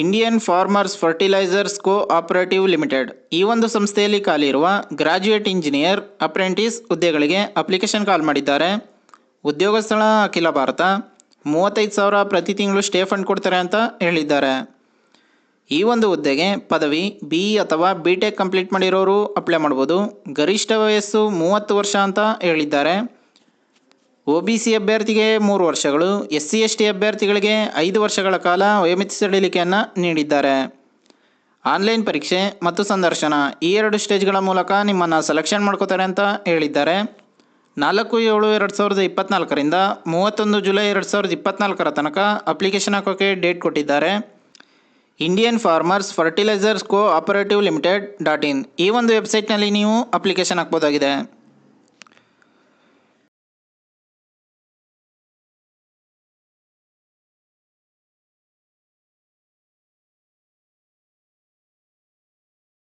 Indian farmers fertilisers cooperative limited ಈ ಒಂದು ಸಂಸ್ಥೆಯಲ್ಲಿ ಖಾಲಿ ಇರುವ ಗ್ರಾಜ್ಯುಯೇಟ್ ಇಂಜಿನಿಯರ್ ಅಪ್ರೆಂಟಿಸ್ ಹುದ್ದೆಗಳಿಗೆ ಅಪ್ಲಿಕೇಶನ್ ಕಾಲ್ ಮಾಡಿದ್ದಾರೆ. ಉದ್ಯೋಗ ಸ್ಥಳ ಅಖಿಲ ಭಾರತ. ಮೂವತ್ತೈದು ಸಾವಿರ ಪ್ರತಿ ತಿಂಗಳು ಸ್ಟೇ ಫಂಡ್ ಕೊಡ್ತಾರೆ ಅಂತ ಹೇಳಿದ್ದಾರೆ. ಈ ಒಂದು ಹುದ್ದೆಗೆ ಪದವಿ ಬಿ ಅಥವಾ ಬಿ ಟೆಕ್ ಕಂಪ್ಲೀಟ್ ಮಾಡಿರೋರು ಅಪ್ಲೈ ಮಾಡ್ಬೋದು. ಗರಿಷ್ಠ ವಯಸ್ಸು ಮೂವತ್ತು ವರ್ಷ ಅಂತ ಹೇಳಿದ್ದಾರೆ. ಒ ಬಿ ಸಿ ಅಭ್ಯರ್ಥಿಗೆ ಮೂರು ವರ್ಷಗಳು, ಎಸ್ ಸಿ, ಎಸ್ ಟಿ ಅಭ್ಯರ್ಥಿಗಳಿಗೆ ಐದು ವರ್ಷಗಳ ಕಾಲ ವಯೋಮಿತಿ ಸಡಿಲಿಕೆಯನ್ನು ನೀಡಿದ್ದಾರೆ. ಆನ್ಲೈನ್ ಪರೀಕ್ಷೆ ಮತ್ತು ಸಂದರ್ಶನ ಈ ಎರಡು ಸ್ಟೇಜ್ಗಳ ಮೂಲಕ ನಿಮ್ಮನ್ನು ಸೆಲೆಕ್ಷನ್ ಮಾಡ್ಕೋತಾರೆ ಅಂತ ಹೇಳಿದ್ದಾರೆ. ನಾಲ್ಕು ಏಳು ಎರಡು ಸಾವಿರದ ಇಪ್ಪತ್ತ್ನಾಲ್ಕರಿಂದ ಮೂವತ್ತೊಂದು ಜುಲೈ ಎರಡು ಸಾವಿರದ ಇಪ್ಪತ್ತ್ನಾಲ್ಕರ ತನಕ ಅಪ್ಲಿಕೇಶನ್ ಹಾಕೋಕ್ಕೆ ಡೇಟ್ ಕೊಟ್ಟಿದ್ದಾರೆ. Indian farmers fertilisers cooperative limited dot in ಈ ಒಂದು ವೆಬ್ಸೈಟ್ನಲ್ಲಿ ನೀವು ಅಪ್ಲಿಕೇಶನ್ ಹಾಕ್ಬೋದಾಗಿದೆ.